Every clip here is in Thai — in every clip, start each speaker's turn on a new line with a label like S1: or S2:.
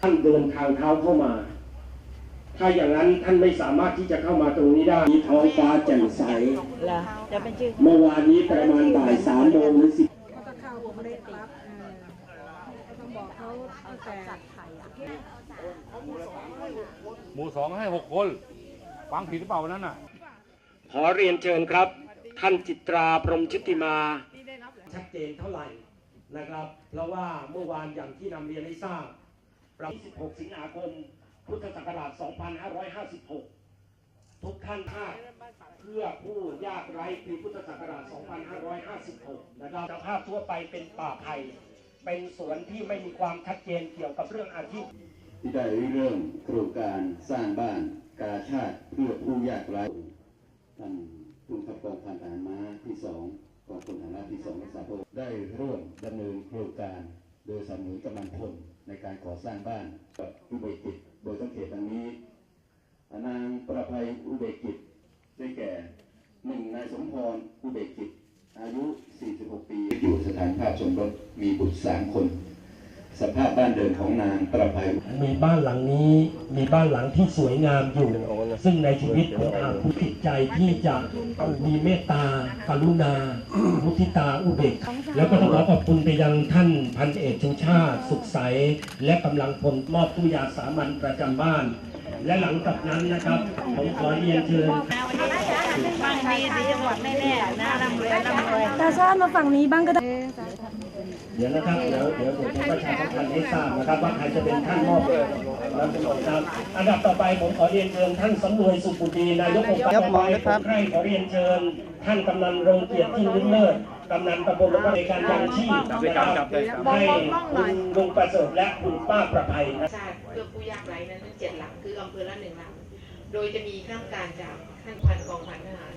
S1: ท่านเดินทางเท้าเข้ามา ถ้าอย่างนั้นท่านไม่สามารถที่จะเข้ามาตรงนี้ได้ท้องฟ้าแจ่มใส
S2: เหรอจะเป็นชื่อ
S1: เมื่อวานนี้ประมาณบ่ายสามโมงหรือสิบ
S3: เขาก็เข้าผมได้ครับเออก็ต้องบอกเขาตั้งแต่
S4: หมู่สองให้หกคนฟังผิดหรือเปล่าวันนั้นน่ะ
S1: ขอเรียนเชิญครับ ท่านจิตราพรหมชุติมา ชัดเจนเท่าไหร่นะครับ เพราะว่าเมื่อวานอย่างที่นำเรียนให้ทราบ เรา16 สิงหาคม พุทธศักราช 2556 ทุกท่านภาคเพื่อผู้ยากไร้ปีพุทธศักราช 2556 นะครับสภาพทั่วไปเป็นป่าไผ่เป็นสวนที่ไม่มีความชัดเจนเกี่ยวกับเรื่องอาชีพ
S5: ที่ได้เริ่มโครงการสร้างบ้านกาชาติเพื่อผู้ยากไร้ท่านผู้ขับกองพันทหารม้าที่สองกองพลฐาราบที่สองรักษาพระได้ร่วมดำเนินโครงการ ดยสนับสนุนกำลังพลในการก่อสร้างบ้านกับอุเบกิจโดยสังเกตดังนี้นางประภัยอุเบกิจได้แก่หนึ่งนายสมพรอุเบกิจอายุ 46 ปี อยู่สถานภาพชมรมมีบุตรสามคน สภาพบ้านเดินของนางประภัย
S1: มีบ้านหลังนี้มีบ้านหลังที่สวยงามอยู่ ซึ่งในชีวิตผมหากผู้ติดใจที่จะมีเมตตา กรุณา มุทิตาอุเบกขาแล้วก็ต้องขอขอบคุณไปยังท่านพันเอกชูชาติ สุขใส และกำลังพลมอบตู้ยาสามัญประจำบ้าน และหลังจากนั้นนะครับ ผมขอเรียนเชิญ
S2: บางดีสีจังหวัดแน่ๆนะร่ำรวยร่ำรวย
S3: ตาชาติมาฝั่งนี้บ้างก็ได้
S1: เดี๋ยวนะครับ เดี๋ยวเดี๋ยวผมจะประชาสัมพันธ์ให้ทราบนะครับ ว่าใครจะเป็นท่านมอบรับสมัครครับอันดับต่อไปผมขอเรียนเชิญท่านสำรวยสุขบุตรีนายกองค์การต่อไปผมให้ขอเรียนเชิญ ท่านกำนันรงเกียรติที่ลิ้มเลิศกำนันตำบลและก็ในการยังชีพนะครับให้คุณลุงประเสริฐและคุณป้าประภัยนะ
S6: ชาติเพื่อผู้ยากไร้นั้นทั้งเจ็ดหลังคืออำเภอละหนึ่งหลังโดยจะมีข้ามการจากท่านพันกองพันทหาร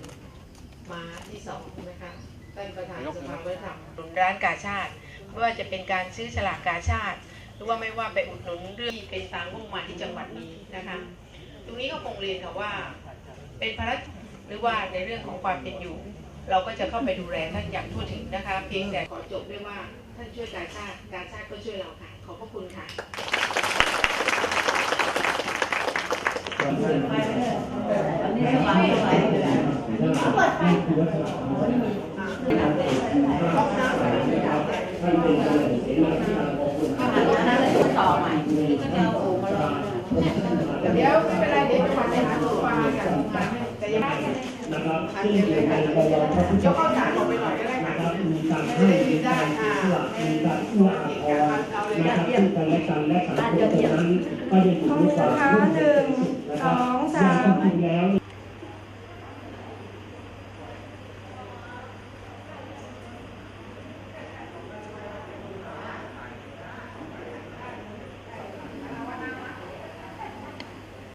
S6: มาที่สองนะคะท่านประธานสภาวัฒนธรรมอุดหนุนร้านกาชาติ ไม่ว่าจะเป็นการซื้อฉลากกาชาติ หรือว่าไม่ว่าไปอุดหนุนเรื่องที่เป็นทางมุ่งมาที่จังหวัดนี้นะคะตรงนี้ก็คงเรียนค่ะว่า เป็นภารกิจหรือว่าในเรื่องของความเป็นอยู่ เราก็จะเข้าไปดูแลท่านอย่างทั่วถึงนะคะ เพียงแต่ขอจบด้วยว่าท่านช่วยกาชาติกาชาติก็ช่วยเราค่ะ ขอบพระคุณค่ะเดี๋ ยวไม่เป็นไรเดี๋ยวจะมาไปหาตัวมากับแต่ยังไม่
S1: นะครับซึ่งอยู่ในบวรพระพุทธ
S6: ยกข้าวสารออกไปหน่อยก็ได้
S1: นะ
S6: ค่ะ
S1: ครับมีการให้มีการเสียสละมีการเอื้ออาทรนะครับซึ่งกันและกันและสังคมนั้นก็ยังอยู่ในความร่วมมือนะครั
S3: สองสาม